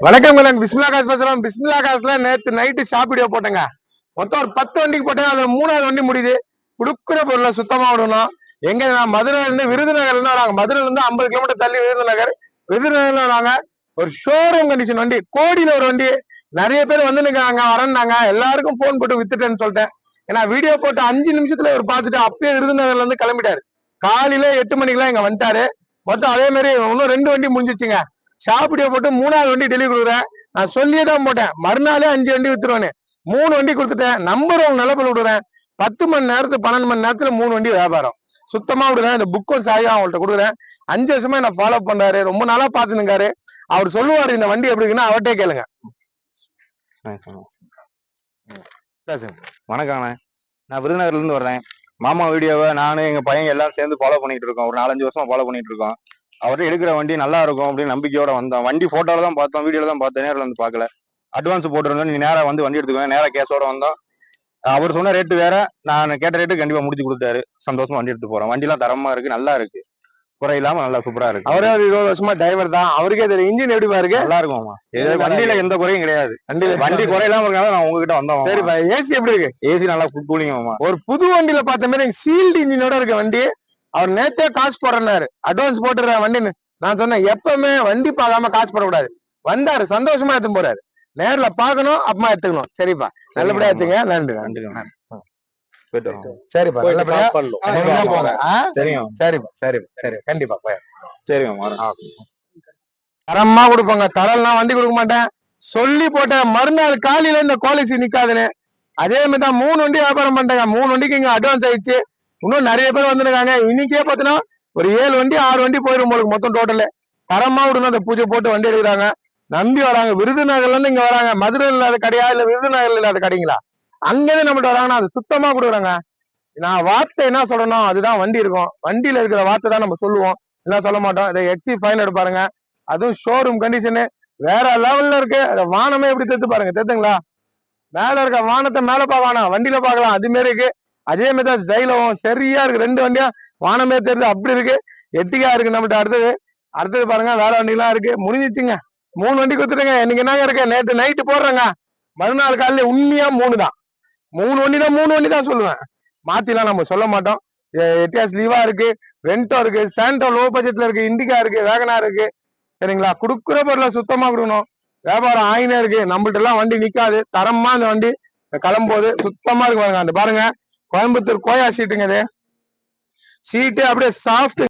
வணக்கம் நான் பிஸ்மிலா காசு பேசுறோம். பிஸ்மிலா காசுல நேற்று நைட்டு ஷாப் வீடியோ போட்டேங்க. மொத்தம் ஒரு பத்து வண்டிக்கு போட்டேன் அதுல மூணாவது வண்டி முடியுது. குடுக்குற பொருளை சுத்தமா விடணும். எங்க நான் மதுரையில இருந்து விருதுநகர்ல இருந்து வராங்க. மதுரையில இருந்து ஐம்பது கிலோமீட்டர் தள்ளி விருதுநகர். விருதுநகர்ல வராங்க. ஒரு ஷோரூம் கண்டிஷன் வண்டி. கோடியில ஒரு வண்டி. நிறைய பேர் வந்து நிக்கிறாங்க. வரேன்னாங்க. எல்லாருக்கும் போன் போட்டு வித்துட்டேன்னு சொல்லிட்டேன். ஏன்னா வீடியோ போட்டு அஞ்சு நிமிஷத்துல ஒரு பார்த்துட்டு அப்பயே விருதுநகர்ல இருந்து கிளம்பிட்டாரு. காலையில எட்டு மணிக்கெல்லாம் இங்க வந்துட்டாரு. மொத்தம் அதே மாதிரி இன்னும் ரெண்டு வண்டி முடிஞ்சிச்சுங்க. ஷாப் போட்டு மூணாவது வண்டி டெலிவரி கொடுக்குறேன். நான் சொல்லியே தான் போட்டேன். மறுநாளே அஞ்சு வண்டி வித்துருவேன்னு. மூணு வண்டி கொடுத்துட்டேன். நம்பர் உங்க நிலப்பில் விடுறேன். பத்து மணி நேரத்துக்கு பன்னெண்டு மணி நேரத்துல மூணு வண்டி வியாபாரம். சுத்தமா விடுறேன். இந்த புக்கும் சாயும் அவங்கள்ட்ட கொடுக்குறேன். அஞ்சு வருஷமா என்ன ஃபாலோ பண்றாரு. ரொம்ப நாளா பாத்துனுக்காரு அவர் சொல்லுவாரு இந்த வண்டி எப்படி இருக்குன்னா அவர்கிட்டே கேளுங்க. பேசுங்க வணக்கண்ணே நான் விருதுநகர்ல இருந்து வர்றேன். மாமா வீடியோவை நானும் எங்க பையன் எல்லாம் சேர்ந்து ஃபாலோ பண்ணிட்டு இருக்கோம். ஒரு நாலஞ்சு வருஷமா ஃபாலோ பண்ணிட்டு இருக்கோம். அவர்கிட்ட எடுக்கிற வண்டி நல்லா இருக்கும் அப்படின்னு நம்பிக்கையோட வந்தோம் வண்டி போட்டோல தான் பார்த்தோம் வீடியோல தான் பார்த்தோம் நேரில் வந்து பார்க்கல. அட்வான்ஸ் போட்டுருந்தோம் நீ நேரா வந்து வண்டி எடுத்துக்கோங்க நேரா கேஸோட வந்தோம். அவர் சொன்ன ரேட்டு வேற நான் கேட்ட ரேட்டு கண்டிப்பா முடிச்சு கொடுத்தாரு. சந்தோஷமா வண்டி எடுத்து போறோம். வண்டிலாம் தரமா இருக்கு நல்லா இருக்கு. குறை இல்லாம நல்லா சூப்பரா இருக்கு. அவரே ஒரு இருபது வருஷமா டிரைவர் தான். அவருக்கே தெரியும் இன்ஜின் எப்படி பாருங்க நல்லா இருக்குமாமா வண்டியில எந்த குறையும் கிடையாது. வண்டியில வண்டி குறை இல்லாம இருக்கனால நான் உங்ககிட்ட வந்தோம் சரிப்பா ஏசி எப்படி இருக்கு? ஏசி நல்லா கூலிங் மாமா ஒரு புது வண்டியில பார்த்த மாதிரி சீல்டு இன்ஜினோட இருக்க வண்டி. அவர் நேத்தே காசு போடுறாரு அட்வான்ஸ் போட்டுற வண்டின்னு நான் சொன்னேன் எப்பவுமே வண்டி பார்க்காம காசு போடக்கூடாது. வந்தாரு சந்தோஷமா எடுத்துன்னு போறாரு. நேர்ல பார்க்கணும் அப்புறமா எடுத்துக்கணும். சரிப்பா. நல்லபடியா வச்சுங்க. நன்றி நன்றி. சரிப்பா சரிப்பா சரிப்பா சரி கண்டிப்பா சரிங்க தரமா கொடுப்பாங்க. தரம்லாம் வண்டி கொடுக்க மாட்டேன். சொல்லி போட்டேன் மறுநாள் காலையில இந்த குவாலிசி நிக்காதுன்னு. அதே மாதிரி தான் மூணு வண்டி வியாபாரம் பண்ணிட்டாங்க. மூணு வண்டிக்கு இங்க அட்வான்ஸ் ஆயிடுச்சு. இன்னும் நிறைய பேர் வந்துருக்காங்க. இன்னைக்கே பார்த்தீங்கன்னா ஒரு ஏழு வண்டி ஆறு வண்டி போயிடும் உங்களுக்கு மொத்தம் டோட்டலு தரமா விடுங்க அந்த பூஜை போட்டு வண்டி எடுக்கிறாங்க. நம்பி வராங்க. விருதுநகர்ல இருந்து இங்க வராங்க. மதுரையில் இல்லாத கடையா இல்ல விருதுநகர்ல இல்லாத கடைங்களா? அங்கேருந்து நம்மகிட்ட வராங்கன்னா அது சுத்தமா கொடுக்குறாங்க. நான் வார்த்தை என்ன சொல்லணும் அதுதான் வண்டி இருக்கும். வண்டியில இருக்கிற வார்த்தை தான் நம்ம சொல்லுவோம். எல்லாம் சொல்ல மாட்டோம். இதை எக்ஸி ஃபைன் எடுப்பாருங்க. அதுவும் ஷோரூம் கண்டிஷனு வேற லெவல்ல இருக்கு. அதை வானமே எப்படி தெத்து பாருங்க. தெத்துங்களா? மேல இருக்க வானத்தை மேல பார்க்கலாம் வண்டியில பார்க்கலாம். அது மாரி இருக்கு. அதே மாதிரி தான் ஜெயிலவும் சரியா இருக்கு. ரெண்டு வண்டியா வானமே தெரியுது. அப்படி இருக்கு. எட்டிக்கா இருக்கு நம்மகிட்ட. அடுத்தது அடுத்தது பாருங்க வேற வண்டிலாம் இருக்கு. முடிஞ்சிச்சுங்க. மூணு வண்டி கொடுத்துருங்க இன்னைக்கு என்னங்க இருக்கு? நேற்று நைட்டு போடுறேங்க. மறுநாள் காலையில உண்மையா மூணு தான் மூணு வண்டி தான் மூணு வண்டி தான் சொல்லுவேன். மாத்திலாம் நம்ம சொல்ல மாட்டோம். எட்டியாஸ் லீவா இருக்கு. வென்டோ இருக்கு. சாண்டோ லோ பட்ஜெட்ல இருக்கு. இண்டிகா இருக்கு. வேகனா இருக்கு. சரிங்களா? குடுக்குற பொருளை சுத்தமா கொடுக்கணும். வியாபாரம் ஆயினே இருக்கு. நம்மள்ட்ட எல்லாம் வண்டி நிக்காது. தரமா அந்த வண்டி கிளம்பும்போது சுத்தமா இருக்கு பாருங்க. அந்த பாருங்க. கோயம்புத்தூர் கோயா சீட்டுங்க இது. சீட்டு அப்படியே சாஃப்ட்